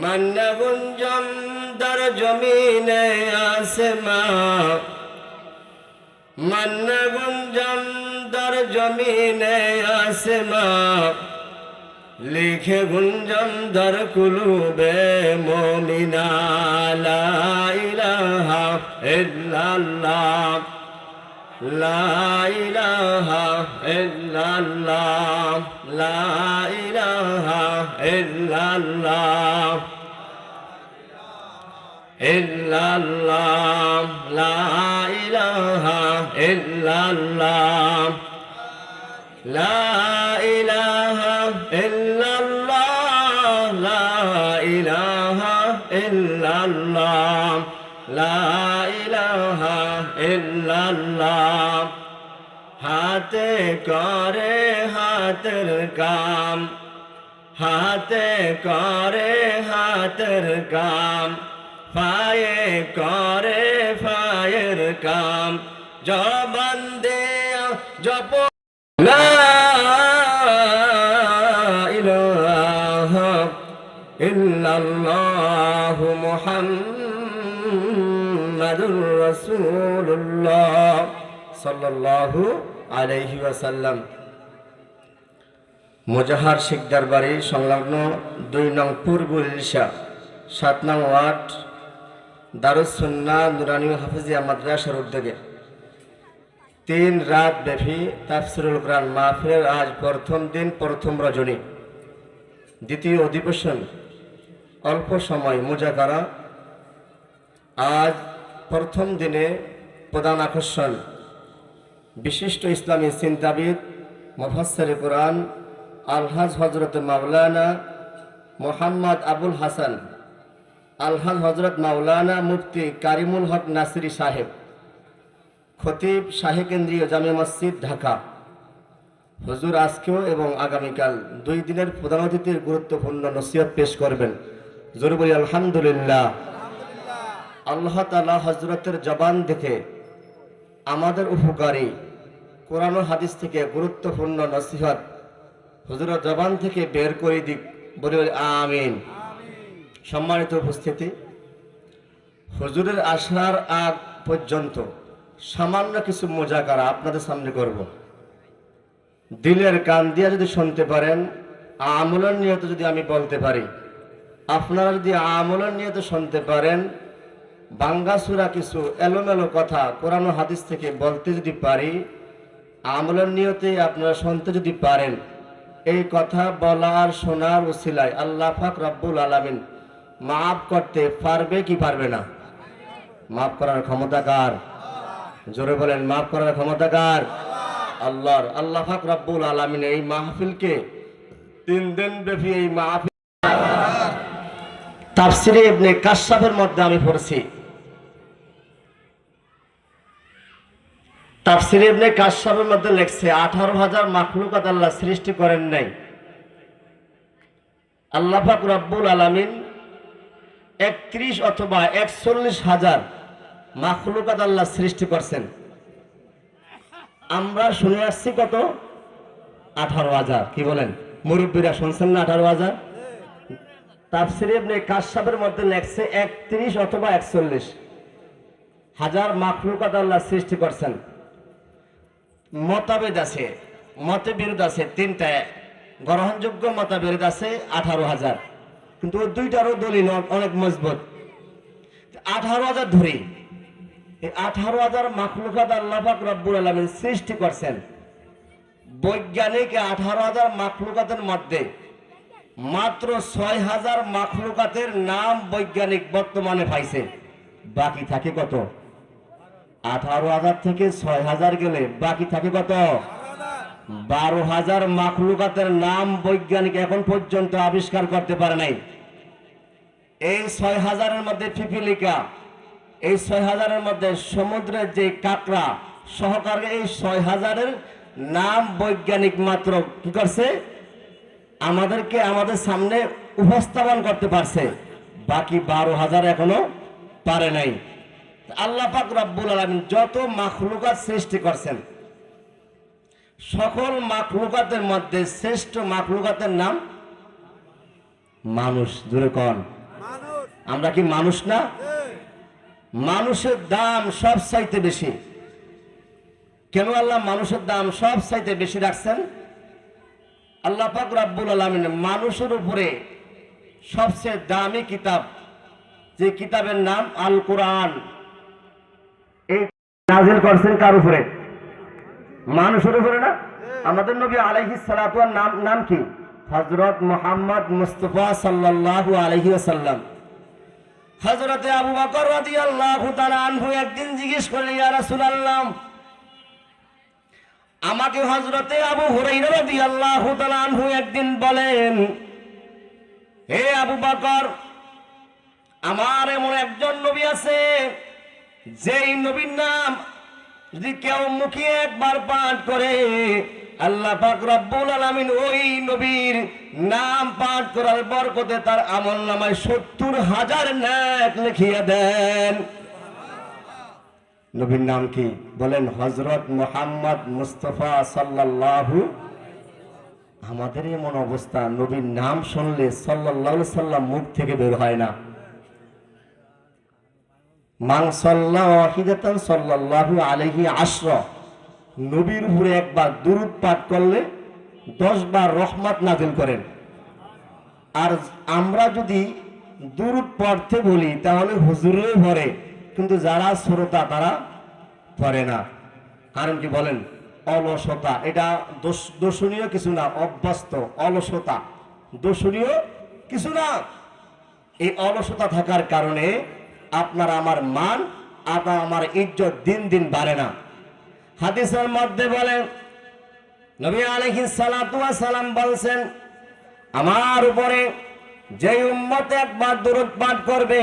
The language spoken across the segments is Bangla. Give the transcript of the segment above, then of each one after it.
মান্না গুঞ্জন দর জমিনে আসমা মান্না গুঞ্জম দর জমিনে আসমা লিখে গুঞ্জন দর কুলুবে মমিনা, লা ইলাহা ইল্লাল্লাহ, লা ইল্লাল্লাহ, লা ইলাহা ইল্লাল্লাহ, লা ইলাহা ইল্লাল্লাহ, লা ইলাহা ইল্লাল্লাহ, লা ইলাহা ইল্লাল্লাহ। হাতে করে হাতের কাম, হাতে করে হাতের কাম। পায়ে করে, ফায়ের কাম। জবান দে জপ লা ইলাহা ইল্লাল্লাহ মুহাম্মাদুর রাসূলুল্লাহ সাল্লাল্লাহু ওয়াসাল্লাম। মোজাহার শিকদার বাড়ি সংলগ্ন দুই নং পূর্ব ইলশা, সাত নং ওয়ার্ড দারুসুন্না নুরানি হাফিজিয়া মাদ্রাসার উদ্যোগে। তিন রাত ব্যাপী তাফসিরুল কোরআন মাহফিলের আজ প্রথম দিন, প্রথম রজনী। দ্বিতীয় অধিবেশন, অল্প সময় মুজাকারা। আজ প্রথম দিনে প্রধান আকর্ষণ, বিশিষ্ট ইসলামী চিন্তাবিদ, মুফাসসির কোরআন, আলহাজ হজরত মাওলানা মোহাম্মদ আবুল হাসান। আলহাজ হজরত মাওলানা মুফতি কারিমুল হক নাসিরি সাহেব, খতিব শাহী কেন্দ্রীয় জামে মসজিদ ঢাকা। হজুর আজকেও এবং আগামীকাল দুই দিনের প্রধান অতিথির গুরুত্বপূর্ণ নসিহত পেশ করবেন। জোর বলি আলহামদুলিল্লাহ। আল্লাহ তালা হজরতের জবান দেখে আমাদের উপকারী কোরআন হাদিস থেকে গুরুত্বপূর্ণ নসিহত হুজুরের জবান থেকে বের করে দিক। বলি আমিন। সম্মানিত উপস্থিতি, হজুরের আসার আগ পর্যন্ত সামান্য কিছু মোজাকারা আপনাদের সামনে করব। দিলের কান দিয়ে যদি শুনতে পারেন, আমলের নিয়ত যদি আমি বলতে পারি, আপনারা যদি আমলের নিয়ত শুনতে পারেন বাঙ্গাসুরা কিছু এলোমেলো কথা কোরআন হাদিস থেকে বলতে যদি পারি, আমলের নিয়তে আপনারা শুনতে যদি পারেন, এই কথা বলার শোনার উসিলায় আল্লাহ ফাক রব্বুল আলামিন মাফ করতে পারবে কি পারবে না? মাফ করার ক্ষমতা কার? জোরে বলেন, মাফ করার ক্ষমতা কার? আল্লাহর, আল্লাহ ফাক রব্বুল আলামিন এই মাহফিলকে তিন দিন ব্যাপী এই মাহফিল তাফসিরে ইবনে কাশাফের মধ্যে আমি পড়ছি। তাফসিরে ইবনে কাশাফের মধ্যে লেখছে, আঠারো হাজার মাখলুকাত আল্লাহ সৃষ্টি করেন নাই। আল্লাহ পাক রব্বুল আলামিন একত্রিশ অথবা একচল্লিশ হাজার মাখলুকাত আল্লাহ সৃষ্টি করছেন। আমরা শুনে আসছি কত? আঠারো হাজার। কি বলেন? মুরব্বীরা শুনছেন না আঠারো হাজার? তাফসিরে ইবনে কাশাফের মধ্যে লেখছে একত্রিশ অথবা একচল্লিশ হাজার মাখলুকাত আল্লাহ সৃষ্টি করছেন। মতভেদ আছে মতে বিরোধ আছে, তিনটা। গ্রহণযোগ্য মতবিরোধ আছে, আঠারো হাজার। কিন্তু ওই দুইটারও দলিল অনেক মজবুত। আঠারো হাজার ধরে এই আঠারো হাজার মাখলুকাত আল্লাহাক রব্বুল আলমিন সৃষ্টি করছেন। বৈজ্ঞানিক আঠারো হাজার মাখলুকাতের মধ্যে মাত্র ছয় হাজার মাখলুকাতের নাম বৈজ্ঞানিক বর্তমানে পাইছে। বাকি থাকে কত? আঠারো হাজার থেকে ছয় হাজার গেলে বাকি থাকে কত? বারো হাজার মাখলুকাতের নাম বৈজ্ঞানিক এখন পর্যন্ত আবিষ্কার করতে পারে নাই। এই ছয় হাজারের মধ্যে পিপিলিকা, এই ছয় হাজারের মধ্যে সমুদ্রের যে কাঁকড়া, সহকারে এই ছয় হাজারের নাম বৈজ্ঞানিক মাত্র কি করছে? আমাদেরকে আমাদের সামনে উপস্থাপন করতে পারছে। বাকি বারো হাজার এখনও পারে নাই। আল্লাহ পাক রব্বুল আলমিন যত মাখলুকাত সৃষ্টি করছেন সকল মাখলুকাতের মধ্যে শ্রেষ্ঠ মাখলুকাতের নাম মানুষ। দূরে কন। আমরা কি মানুষ না? মানুষের দাম সব চাইতে বেশি। কেন আল্লাহ মানুষের দাম সব চাইতে বেশি রাখছেন? আল্লাহ পাক রাব্বুল আলমিন মানুষের উপরে সবচেয়ে দামি কিতাব যে কিতাবের নাম আল কোরআন এই নাজিল করছেন কার উপরে? মানুষের উপরে না? আমাদের নবী আলাইহিস সালাতুয়ার নাম নাম কি? হযরত মুহাম্মদ মুস্তাফা সাল্লাল্লাহু আলাইহি ওয়াসাল্লাম। হযরতে আবু বকর রাদিয়াল্লাহু তাআলা আনহু একদিন জিজ্ঞেস ইয়া রাসূলুল্লাহ, আমাকে হযরতে আবু হুরাইরা রাদিয়াল্লাহু তাআলা আনহু একদিন বলেন, হে আবু বকর, আমার এমন একজন নবী আছে, যেই নবীর নাম যদি কেউ মুখে একবার পাঠ করে, আল্লাহ রব্বুল আলামিন ওই নবীর নাম পাঠ করার বরকতে তার আমল নামায় সত্তর হাজার ন্যাক লিখিয়ে দেন। নবীর নাম কি? বলেন হজরত মোহাম্মদ মুস্তফা সাল্লাল্লাহু আমাদের এমন অবস্থা, নবীর নাম শুনলে সাল্লাল্লাহু সাল্লাম মুখ থেকে বের হয় না। মান সাল্লাহ ওয়াহিদাতান সাল্লাল্লাহু আলাইহি আশর। নবীর উপরে একবার দুরূদ পাঠ করলে দশ বার রহমত নাজিল করেন। আর আমরা যদি দুরূদ পড়তে বলি, তাহলে হুজুরেও ভরে কিন্তু যারা শ্রোতা তারা পড়ে না। কারণ কি বলেন? অলসতা, এটা দোষ- দোষণীয় কিছু না, অভ্যস্ত, অলসতা। দোষণীয় কিছু না। এই অলসতা থাকার কারণে আপনার আমার মান, আপনার আমার ইজ্জত দিন দিন বাড়ে না হাদিসের মধ্যে বলেন, নবী আলাইহিস সালাতু ওয়াস সালাম বলছেন, আমার উপরে যে উম্মত একবার করবে,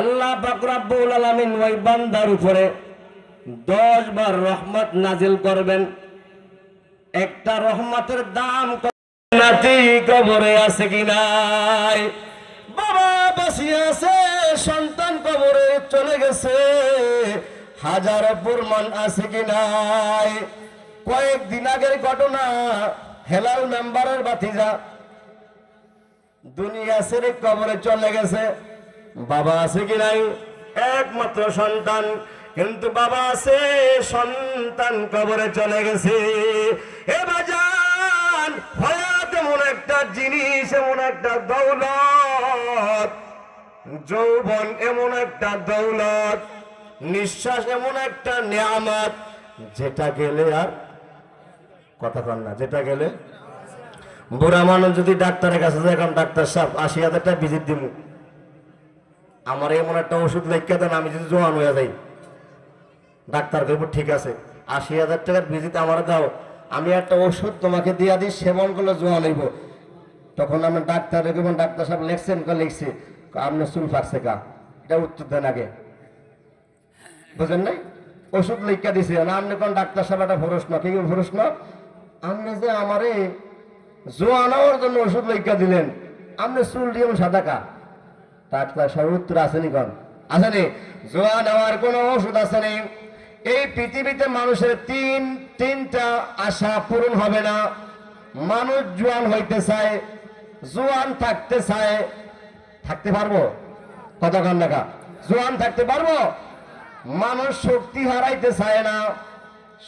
আল্লাহ আলামিন ওই বান্দার উপরে দশ বার রহমত নাজিল করবেন একটা রহমতের দাম? নাতি কবরে আছে কি নাই বাবা আছে, সন্তান কবরে চলে গেছে। হাজার প্রমাণ আছে কি নাই? কয়েকদিন আগের ঘটনা, হেলাল মেম্বারের বাতিজা। দুনিয়া ছেড়ে কবরে চলে গেছে। বাবা আছে কি নাই? একমাত্র সন্তান। কিন্তু বাবা আছে, সন্তান কবরে চলে গেছে। এ বাজান, হয়াত এমন একটা জিনিস, এমন একটা দৌলত। যৌবন এমন একটা দৌলত, নিঃশ্বাস এমন একটা নিয়ামত, যেটা গেলে আর কথা কন না, যেটা গেলে বুড়া মানুষ যদি ডাক্তারের কাছে যায়, এখন ডাক্তার সাহেব আশি হাজার টাকা ভিজিট দিব আমার এমন একটা ওষুধ লেখা দেন, আমি যদি জোয়ান হয়ে যাই। ডাক্তার কইব, ঠিক আছে, আশি হাজার টাকার ভিজিট আমার দাও। আমি একটা ওষুধ তোমাকে দিয়া দিই, সেবন করলে জোয়ান হইব। তখন আমি ডাক্তার কইব, ডাক্তার সাহেব লেখছেন লিখছি? আপনার চুল ফাটছে কা? এটা উত্তর দেন আগে। বুঝেন নাই? ওষুধ লিখা দিছে, না, আপনি কোন ডাক্তার সাহেব একটা প্রশ্ন কি প্রশ্ন আপনি যে আমারে জোয়ান হওয়ার জন্য ওষুধ লিখা দিলেন, আপনি চুল দিয়ে সাদা কা? ডাক্তার সাহেব, উত্তর আসেনি কোন? আসেনি জোয়ান হওয়ার কোন ওষুধ আসেনি এই পৃথিবীতে মানুষের তিন, তিনটা আশা পূরণ হবে না। মানুষ জোয়ান হইতে চায়, জোয়ান থাকতে চায় থাকতে পারব? কতক্ষণ দেখা জোয়ান থাকতে পারব? মানুষ শক্তি হারাইতে চায় না।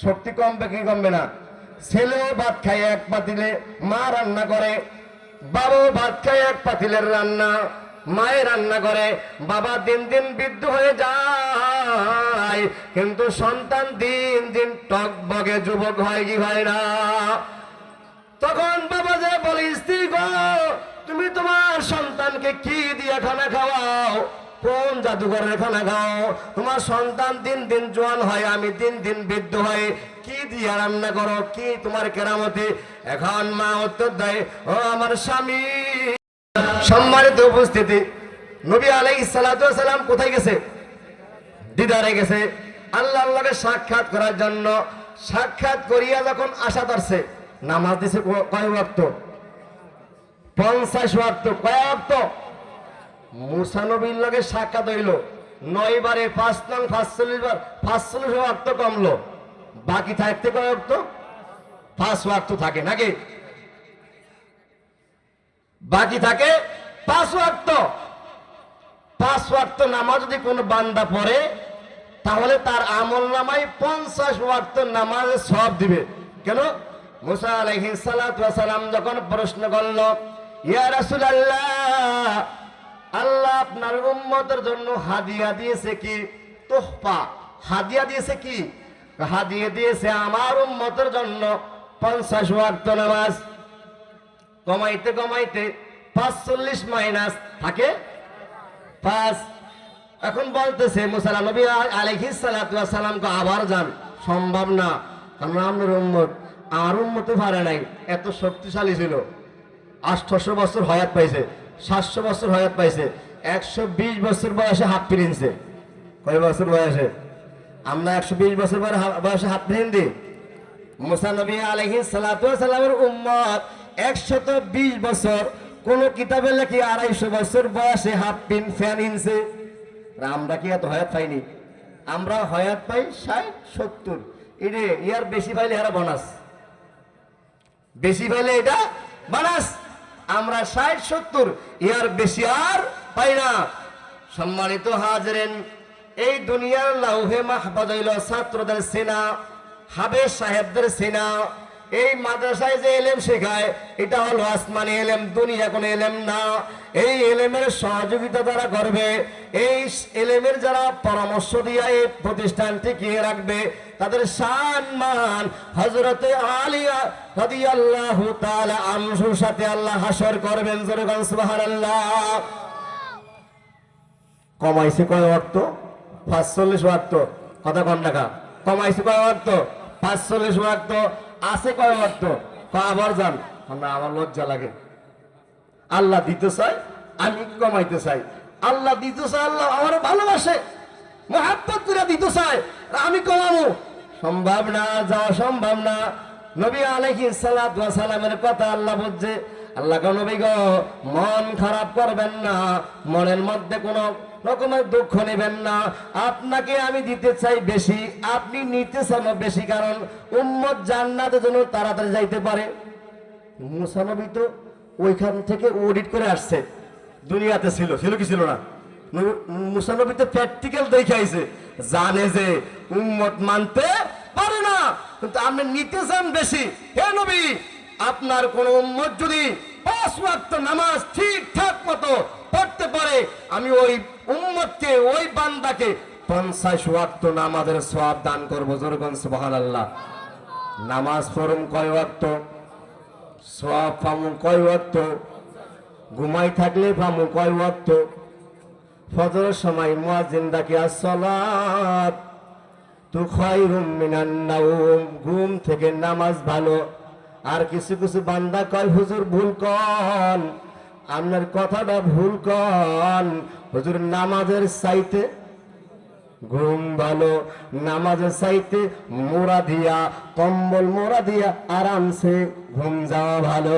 শক্তি কমবে কি কমবে না? ছেলেও ভাত খায় এক পাতিলে, মা রান্না করে, বাবাও ভাত খায় এক পাতিলের রান্না মায়ের রান্না করে, বাবা দিন দিন বৃদ্ধ হয়ে যায়, কিন্তু সন্তান দিন দিন টক বগে যুবক হয় কি হয় না? তখন বাবা যে বলে, স্ত্রী গো তোমার সন্তানকে কি দিয়ে খানা খাওয়াও? কোন জাদুঘরের খানা খাও? তোমার সন্তান দিন দিন জোয়ান হয়, আমি দিন দিন বৃদ্ধ হয় কি দিয়ে রান্না করো? কি তোমার কেরামতি? এখন মা উত্তর দেয়, ও আমার স্বামী। সম্মানিত উপস্থিতি, নবী আলাই সালাম কোথায় গেছে? দিদারে গেছে। আল্লাহ আল্লাহকে সাক্ষাৎ করার জন্য সাক্ষাৎ করিয়া যখন আশা ধরছে, নামাজ দিছে কয় ওয়াক্ত? পঞ্চাশ ওয়াক্ত, কয় ওয়াক্ত? মুসা নবীর লগে সাক্ষাৎ হইল। নয় বারে পাঁচ নং পাঁচচল্লিশ বার, পাঁচচল্লিশ ওয়াক্ত কমলো। বাকি থাকতে কয় ওয়াক্ত? পাঁচ ওয়াক্ত থাকে নাকি? বাকি থাকে পাঁচ ওয়াক্ত। পাঁচ ওয়াক্ত নামাজ যদি কোনো বান্দা পড়ে, তাহলে তার আমল নামায় পঞ্চাশ ওয়াক্ত নামাজে সব দিবে। কেন? মুসা আলাইহিস সালাম যখন প্রশ্ন করল ইয়া রাসূলুল্লাহ, আল্লাহ আপনার উম্মতের জন্য হাদিয়া দিয়েছে কি? তোহফা। হাদিয়া দিয়েছে কি? হাদিয়া দিয়েছে আমার উম্মতের জন্য পঞ্চাশ ওয়াক্ত নামাজ। কমাইতে কমাইতে পাঁচচল্লিশ মাইনাস থাকে পাঁচ। এখন বলতেছে মুসালা নবী আলাইহিস সালামকে আবার যান। সম্ভব না। কারণ আপনার উম্মত আর উম্মতে পারে নাই। এত শক্তিশালী ছিল। আটশো বছর হয়াত পাইছে, সাতশো বছর হয়াত পাইছে, একশো বিশ বছর বয়সে হাত ফিরিনছে। কয় বছর বয়সে? আমরা একশো বিশ বছর বয়সে হাত ফিরিন দিই মুসা নবী আলহি সালামের উম্মত একশত বিশ বছর, কোন কিতাবে লেখি আড়াইশো বছর বয়সে হাফ পিন ফ্যান ইনছে আমরা কি এত হয়াত পাইনি? আমরা হয়াত পাই ষাট সত্তর। এরে ইয়ার বেশি পাইলে এরা বোনাস। বেশি পাইলে এটা বোনাস। আমরা ষাট, সত্তর, ইয়ার বেশি আর পাই না। সম্মানিত হাজরেন, এই দুনিয়ার লাউহে মাহবাদ ছাত্রদের সেনা হাবে সাহেবদের সেনা এই মাদ্রাসায় যে এলেম শেখায়, এটা হলো আসমানি এলেম, দুনিয়া কোনো এলেম না। এই এলেমের সহযোগিতা যারা করবে, এই এলেমের যারা পরামর্শ দিয়ে এই প্রতিষ্ঠান টিকিয়ে রাখবে, তাদের সম্মান হজরতে আলিয়া রাদিয়াল্লাহু তাআলা আনহুর সাথে আল্লাহ হাসর করবেন, জোরে গান সুবহানাল্লাহ। কমাইছে কয় অর্থ পাঁচচল্লিশ ওয়াক্ত। কথা কন টাকা কমাইছে কয় অর্থ পাঁচচল্লিশ ওয়াক্ত। আছে কয় অর্থ আবার যান আমরা আমার লজ্জা লাগে। আল্লাহ দিতে চাই আমি কমাইতে চাই। আল্লাহ দিতে চাই আল্লাহ আমার ভালোবাসে। দিতে চাই আমি কমাবো। সম্ভব না, যাওয়া সম্ভব না। নবী সালাতু সালামের কথা আল্লাহ বলছে, আল্লাহ নবী গো, মন খারাপ করবেন না। মনের মধ্যে কোনো রকমের দুঃখ নেবেন না। আপনাকে আমি দিতে চাই বেশি, আপনি নিতে চান বেশি, কারণ উম্মত জান্নাতের জন্য তাড়াতাড়ি যাইতে পারে। মুসানবী তো ওইখান থেকে অডিট করে আসছে, দুনিয়াতে ছিল ছিল কি ছিল না? নবী- মুসানবী তো প্র্যাকটিক্যাল দেখে আইছে, জানে যে উম্মত মানতে পারে না, কিন্তু আপনি নিতে চান বেশি। হে নবী, আপনার কোন উম্মত যদি পাঁচ ওয়াক্ত নামাজ ঠিকঠাক মতো পড়তে পারে, আমি ওই উম্মতকে, ওই বান্দাকে পঞ্চাশ ওয়াক্ত নামাজের সওয়াব দান করব। জোরগন সুবহানাল্লাহ। নামাজ পড়ুন কয় ওয়াক্ত? সব পামু কয় ওয়াক্ত? ঘুমাই থাকলে পামু কয় ওয়াক্ত? ফজরের সময় মুয়াজ্জিন ডাকে, আসসালাত। তু খায়রুম মিনান নাওম, ঘুম থেকে নামাজ ভালো। আর কিছু কিছু বান্দা কয়, হুজুর, ভুল কন। আপনার কথাটা ভুল কন। হুজুর, নামাজের চাইতে ঘুম ভালো। নামাজের চাইতে মোড়া দিয়া, কম্বল মোড়া দিয়া আরামসে ঘুম যাওয়া ভালো।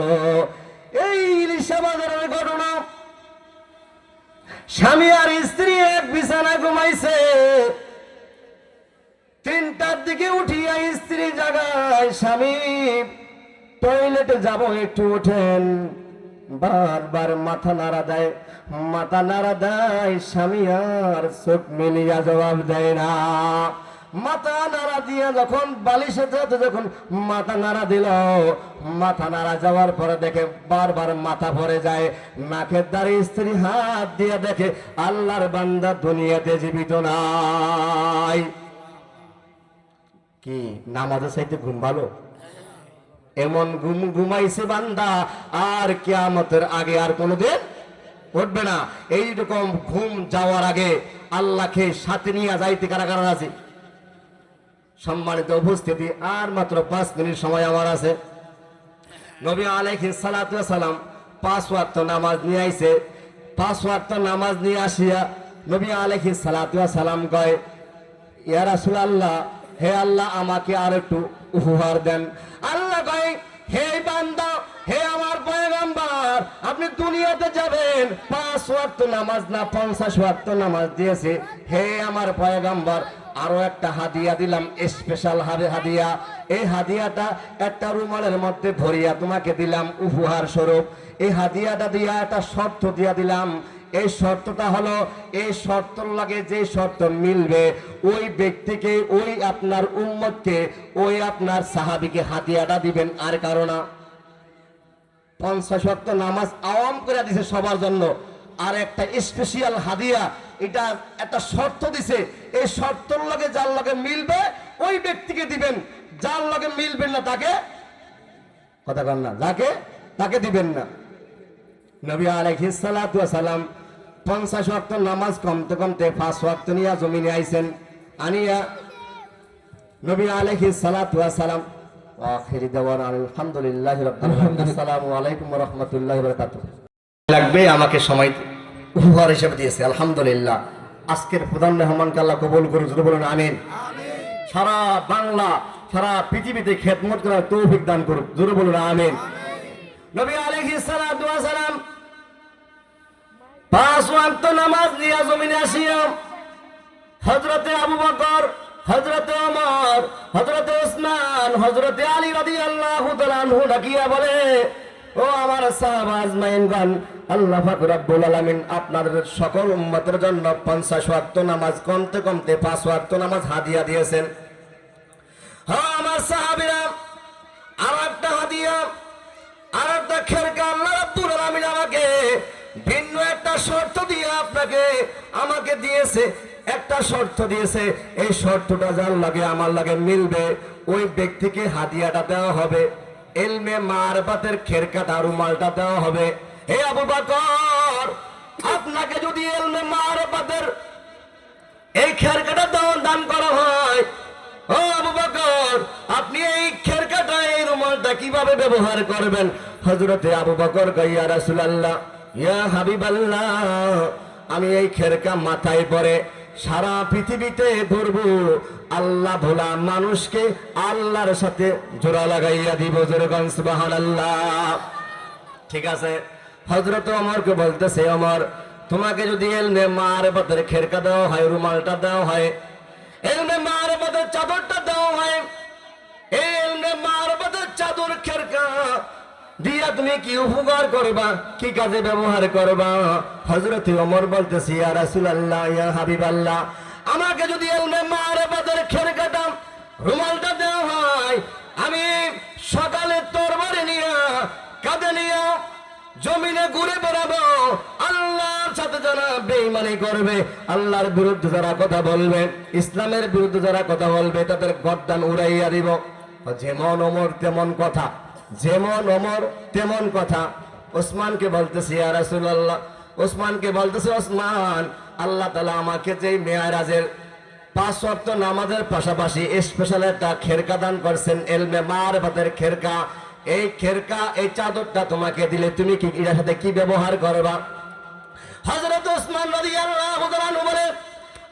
এই ইলিশা বাজারের ঘটনা। স্বামী আর স্ত্রী এক বিছানা ঘুমাইছে। তিনটার দিকে উঠিয়া স্ত্রী জাগায় স্বামী। টয়লেটে যাব, একটু ওঠেন। বারবার মাথা নাড়া দেয়, মাথা নাড়া দেয়, স্বামী আর চোখ মিলিয়া জবাব দেয় না। মাথা নাড়া দিয়ে যখন বালিশে যেতে, যখন মাথা নাড়া দিল, মাথা নাড়া যাওয়ার পরে দেখে বারবার মাথা ভরে যায়। নাকের দ্বারে স্ত্রী হাত দিয়ে দেখে, আল্লাহর বান্দা দুনিয়াতে জীবিত নাই। কি, নামাজের চাইতে ঘুম ভালো? এমন ঘুম ঘুমাইছে বান্দা, আর কিয়ামতের আগে আর কোনোদিন উঠবে না। এইরকম ঘুম যাওয়ার আগে আল্লাহকে সাথে নিয়ে যাইতে কারা কারা আছে সম্মানিত উপস্থিতি, আর মাত্র পাঁচ মিনিট সময় আমার আছে। নবী আলাইহি সালাম পাঁচ ওয়াক্ত নামাজ নিয়ে আইছে। পাঁচ ওয়াক্ত নামাজ নিয়ে আসিয়া নবী আলাইহি সালাম কয়, ইয়া রাসূলুল্লাহ, হে আল্লাহ, আমাকে আর একটু উপহার দেন। আল্লাহ ভাই হে বান্দা, হে আমার পয়গম্বর, আপনি দুনিয়াতে যাবেন। পাঁচ ওয়াক্ত নামাজ না, পঞ্চাশ ওয়াক্ত নামাজ দিয়েছে। হে আমার পয়গম্বর, আরও একটা হাদিয়া দিলাম স্পেশাল হাবে হাদিয়া। এই হাদিয়াটা একটা রুমালের মধ্যে ভরিয়া তোমাকে দিলাম, উপহার স্বরূপ। এই হাদিয়াটা দিয়া একটা শর্ত দিয়া দিলাম এই শর্তটা হলো, এই শর্তর লাগে যে শর্ত মিলবে, ওই ব্যক্তিকে, ওই আপনার উম্মতকে, ওই আপনার সাহাবিকে হাদিয়াটা দিবেন আর কারণা পঞ্চাশ ওয়াক্ত নামাজ আওয়াম করে দিছে সবার জন্য। আর একটা স্পেশাল হাদিয়া, এটা একটা শর্ত দিছে। এই শর্তর লগে যার লগে মিলবে, ওই ব্যক্তিকে দিবেন। যার লগে মিলবেন না তাকে, কথা কন না, যাকে, তাকে দিবেন না। নবী আলাইহিস সালাম পঞ্চাশ ওয়াক্ত নামাজ কমতে কমতে পাঁচ ওয়াক্ত নিয়া জমিনে আইছেন। আনিয়া নবী সালাতু সালাম আখিরি দেওয়ান আলহামদুলিল্লাহি আসসালামু আলাইকুম ওয়া রাহমাতুল্লাহি লাগবে আমাকে সময় উপহার হিসেবে দিয়েছে আলহামদুলিল্লাহ। আজকের প্রধান মেহমানকে আল্লাহ কবুল করুন বলুন আমিন। সারা বাংলা সারা পৃথিবীতে খেদমত করার তৌফিক দান করুক জোরে বলুন আমিন। নবী আলাইহিস সালাতু ওয়াস সালাম পাঁচ ওয়াক্ত নামাজ নিয়ে জমিনে আসিয়া হজরতে আবু বকর হজরতে ওমর হজরতে ওসমান হজরতে আলী তাআলা আনহু ডাকিয়া বলে, ও আমার সাহাবা আজমাইনগণ, আল্লাহ পাক রব্বুল আলামিন আপনাদের সকল উম্মতের জন্য 50 ওয়াক্ত নামাজ কমতে কমতে পাঁচ ওয়াক্ত নামাজ হাদিয়া দিয়েছেন। হ্যাঁ আমার সাহাবীরা আর একটা হাদিয়া আর একটা খেরকা আল্লাহ রাব্বুল আলামিন আমাকে ভিন্ন একটা শর্ত দিয়ে আপনাকে আমাকে দিয়েছে, একটা শর্ত দিয়েছে, এই শর্তটা যার লাগে আমার লাগে মিলবে। ওই ব্যক্তিকে হাদিয়াটা দেওয়া হবে, এলমে মারবাতের খেরকাটা রুমালটা দেওয়া হবে। হে আবু বকর, আপনাকে যদি এলমে মারবাতের এই খেরকাটা দান দান করা হয়, ও আবু বকর, আপনি এই খেরকাটা, এই রুমালটা কীভাবে ব্যবহার করবেন? হযরতে আবু বকর গাইয়া রাসূলুল্লাহ, ইয়া হাবিবাল্লাহ আমি এই খেরকা মাথায় পরে সারা পৃথিবীতে ঘুরবো আল্লাহ ভোলা মানুষকে আল্লাহর সাথে জোড়া লাগাইয়া দিব জোরগঞ্জ, সুবহানাল্লাহ। ঠিক আছে? হজরত অমরকে বলতেছে, অমর, তোমাকে যদি এলমে মার বাতের খেরকা দেওয়া হয়, রুমালটা দেওয়া হয়, এলমে মার বাতের চাদরটা দেওয়া হয় এলমে মার বাতের চাদর খেরকা দিয়া তুমি কি উপকার করবা? কি কাজে ব্যবহার করবা? হজরত অমর বলতেছি, ইয়া রাসূলুল্লাহ, ইয়া হাবিবাল্লাহ, আমাকে যদি এলমে মার বাতের খেরকাটা রুমালটা দেওয়া হয়, আমি সকালে তরবারি নিয়ে, কাঁধে নিয়ে জমিনে ঘুরে বেড়াবো। আল্লাহর সাথে যারা বেইমানি করবে, আল্লাহর বিরুদ্ধে যারা কথা বলবে, ইসলামের বিরুদ্ধে যারা কথা বলবে, তাদের গদ্দান উড়াইয়া দিব। যেমন অমর তেমন কথা। যেমন অমর, তেমন কথা। ওসমানকে বলতেছি, ইয়া রাসূলুল্লাহ। ওসমানকে বলতেছে, ওসমান, আল্লাহ তাআলা আমাকে যেই মেয়ারাজের পাঁচ ওয়াক্ত নামাজের পাশাপাশি স্পেশাল একটা খেরকা দান করছেন, এলমে মার বাতের খেরকা। এই খেরকা, এই চাদরটা তোমাকে দিলে তুমি কি এটার সাথে কি ব্যবহার করবা? হযরত ওসমান রাদিয়াল্লাহু তাআলা বলে,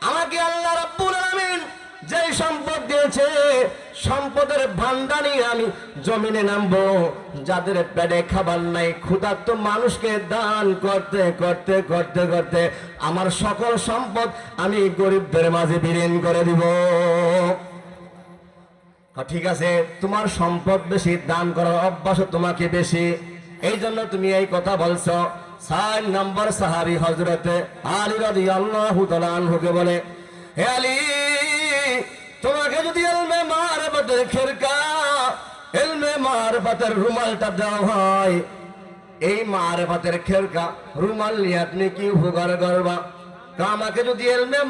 আমাকে আল্লাহ রাব্বুল আলামিন যেই সম্পদ দিয়েছে, সম্পদের ভান্ডার নিয়ে আমি জমিনে নামবো। যাদের পেটে খাবার নাই, ক্ষুধার্ত মানুষকে দান করতে করতে করতে করতে আমার সকল সম্পদ আমি গরিবদের মাঝে বিলীন করে দিব। ঠিক আছে, তোমার সম্পদ বেশি, দান করার অভ্যাস তোমাকে বেশি। এই জন্য তুমি এই কথা বলছো। ছয় নম্বর সাহাবি হজরতে আলী রাদি আল্লাহ বলে, হে আলী তোমাকে যদি এলমে খেরকা এলমে রুমালটা দেওয়া হয়, এই খেরকা রুমাল নিয়ে আপনি কি উপকার করবা? আমাকে যদি এলমে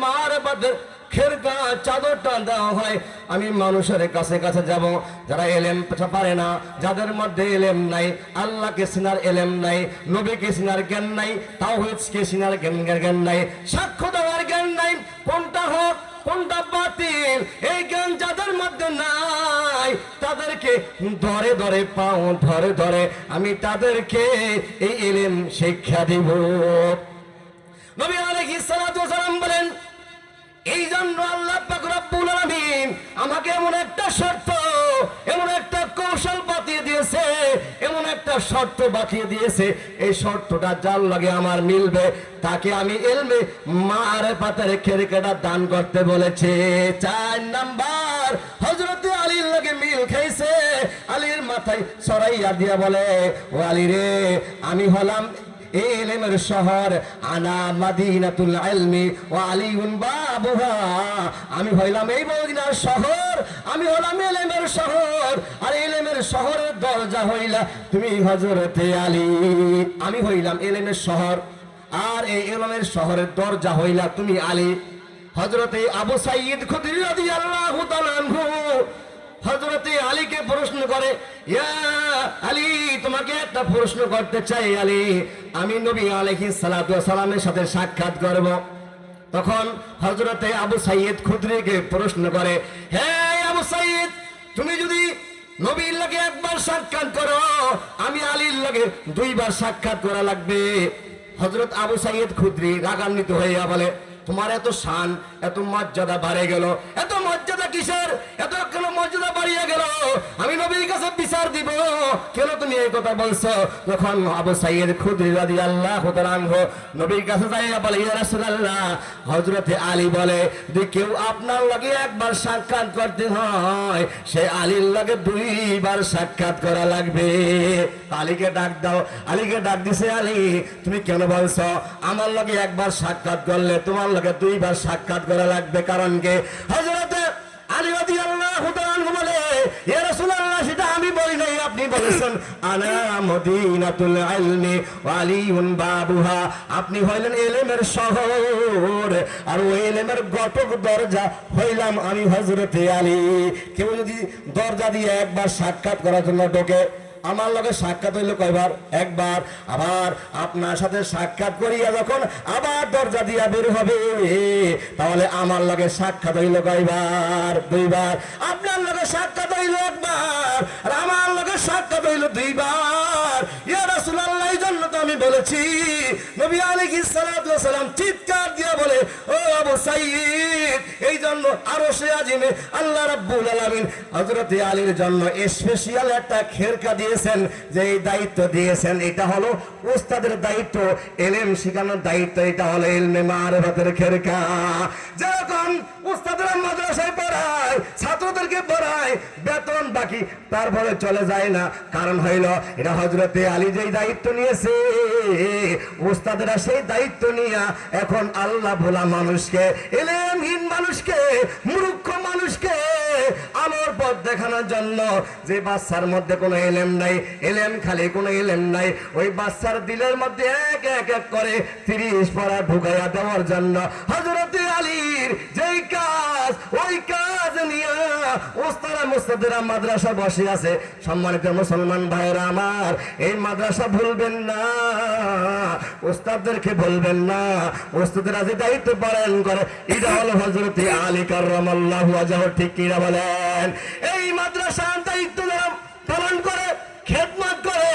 খেরকা চাদরটা দেওয়া হয়, আমি মানুষের কাছে কাছে যাব, যারা এলেম পারে না, যাদের মধ্যে এলেম নাই, আল্লাহকে সিনার এলেম নাই, নবীকে সিনার জ্ঞান নাই, তাওহিদকে সিনার জ্ঞান জ্ঞান নাই, সাক্ষ্য দেওয়ার জ্ঞান নাই কোনটা হোক এই জ্ঞান যাদের মধ্যে নাই। তাদেরকে ধরে ধরে পাও, ধরে ধরে আমি তাদেরকে এই এলেম শিক্ষা দিব। নবী আলাইহিস সালাতু বলেন এই জন্য আল্লাহ আমাকে এমন একটা শর্ত, এমন একটা এমন একটা শর্ত বাতিয়ে দিয়েছে, এই শর্তটা যার লাগে আমার মিলবে, তাকে আমি এলমে পাতে রেখে রেখেটা দান করতে বলেছে। চার নাম্বার হজরত আলীর লাগে মিল খেয়েছে, আলীর মাথায় সরাইয়া দিয়া বলে, ও আলী রে, আমি হলাম এলেমের শহর আনা মাদিনাতুল ইলমি ওয়া আলিউন বাবুহা। আমি হইলাম এই মদিনার শহর, আমি হলাম এলেমের শহর। আর এলেমের শহরের দরজা হইলা তুমি হজরতে আলী। আমি হইলাম এলেমের শহর, আর এই এলেমের শহরের দরজা হইলা তুমি আলী। হজরতে আবু সাইয়্যিদ খুদরি রাদিয়াল্লাহু তাআলা হজরতে আলীকে প্রশ্ন করে আলী, তোমাকে একটা প্রশ্ন করতে চাই আলী। আমি নবী আলহি সালামের সাথে সাক্ষাৎ করব। তখন হজরতে আবু সাইয়দ খুদরিকে প্রশ্ন করে হ্যাঁ আবু সাইয়দ তুমি যদি নবীর লাগে একবার সাক্ষাৎ করো, আমি আলীর লাগে দুইবার সাক্ষাৎ করা লাগবে। হজরত আবু সাইয়দ খুদ্রি রাগান্বিত হইয়া বলে, তোমার এত শান এত মর্যাদা বাড়ে গেল, এত মর্যাদা কিসের? এত কেন মর্যাদা বাড়িয়ে গেল? আমি নবীর কাছে বিচার দিব। কেন তুমি এই কথা বলছো? যখন আবু সাইয়দ খুদ্রি রাদি আল্লাহ নবীর কাছে যাইয়া বলে, ইয়া রাসূলুল্লাহ, হযরতে আলী বলে, যদি কেউ আপনার লাগে একবার সাক্ষাৎ করতে হয়, সে আলীর লাগে দুইবার সাক্ষাৎ করা লাগবে। আলীকে ডাক দাও। আলীকে ডাক দিছে, আলী, তুমি কেন বলছো? আমার লগে একবার সাক্ষাৎ করলে, তোমার লগে দুইবার সাক্ষাৎ করা লাগবে কারণ কে? হযরতে আলী রাদিয়াল্লাহু তাআলা বলে রাসূলুল্লাহ, সেটা আমি বলি নাই, আপনি হইলেন এলেমের শহর, আর ওই এলেমের গটক দরজা হইলাম আমি হযরতে আলী। কেউ যদি দরজা দিয়ে একবার সাক্ষাৎ করার জন্য ঢোকে আমার লগে সাক্ষাৎ হইল কয়বার? একবার। আবার আপনার সাথে সাক্ষাৎ করিয়া যখন আবার দরজা দিয়া বের হবে, তাহলে আমার লগে সাক্ষাৎ হইল কয়বার? দুইবার। আপনার লগে সাক্ষাৎ হইল একবার আর আমার লগে সাক্ষাৎ হইল দুইবার। ইয়া রাসূলুল্লাহ জন্য তো আমি বলেছি, নবী আলাইহিস সালাতু চিৎকার দিয়া বলে, ও আবু সাইয়্যিদ, এই জন্য আরও সে আজিমে আল্লাহ রাব্বুল আলামিন হযরতে আলীর জন্য স্পেশাল একটা খেরকা দিয়েছেন যে এই দায়িত্ব দিয়েছেন, এটা হলো উস্তাদের দায়িত্ব, এলেম শেখানোর দায়িত্ব, এটা হলো ইলমে মারিফাতের খেরকা যখন উস্তাদরা মাদ্রাসায় পড়ায়, ছাত্রদেরকে পড়ায়, বেতন বাকি তারপরে চলে যায় না। কারণ হইল এটা হজরতে আলী যেই দায়িত্ব নিয়েছে, উস্তাদরা সেই দায়িত্ব নিয়ে এখন আল্লাহ ভোলা মানুষকে, এলেমহীন মানুষকে, মূর্খ মানুষকে আলোর পথ দেখানোর জন্য যে বাচ্চার মধ্যে কোনো এলেম নাই এলেম খালি কোনো এলেম নাই। ওই বাচ্চার দিলের মধ্যে এক এক এক করে তিরিশ পড়া ঢুকাইয়া দেওয়ার জন্য হজরতে আলীর যেই কাজ, ওই কাজ নিয়ে ওস্তারা মাদ্রাসা বসে আছে। সম্মানিত মুসলমান ভাইরা আমার, এই মাদ্রাসা ভুলবেন না, ওস্তাদদেরকে বলবেন না। ওস্তাদেরা যে দায়িত্ব পালন করে হজরতে আলী কার্লাহ ঠিক কিনা বলেন? এই মাদ্রাসার দায়িত্ব পালন করে খেদমত করে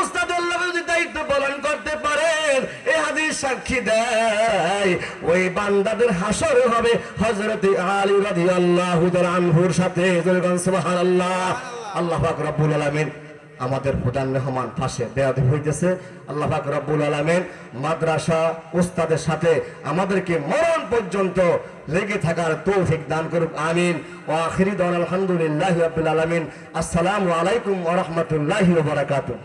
উস্তাদের লোক যদি দায়িত্ব পালন করতে পারেন এ হাদিস সাক্ষী দেয়। ওই বান্দাদের হাসর হবে হজরতে আলী রাদিয়াল্লাহু তাআলা আনহুর সাথে। আল্লাহ পাক রব্বুল আলামিন আমাদের প্রধান মেহমান পাশে বেয়াদ হইতেছে। আল্লাহ পাক রব্বুল আলামিন মাদ্রাসা উস্তাদের সাথে আমাদেরকে মরণ পর্যন্ত লেগে থাকার তৌফিক দান করুক, আমিন। ও আখিরি দান আলহামদুলিল্লাহি রাব্বিল আলামিন। আসসালামু আলাইকুম ওয়া রাহমাতুল্লাহি ওয়া বারাকাতুহু।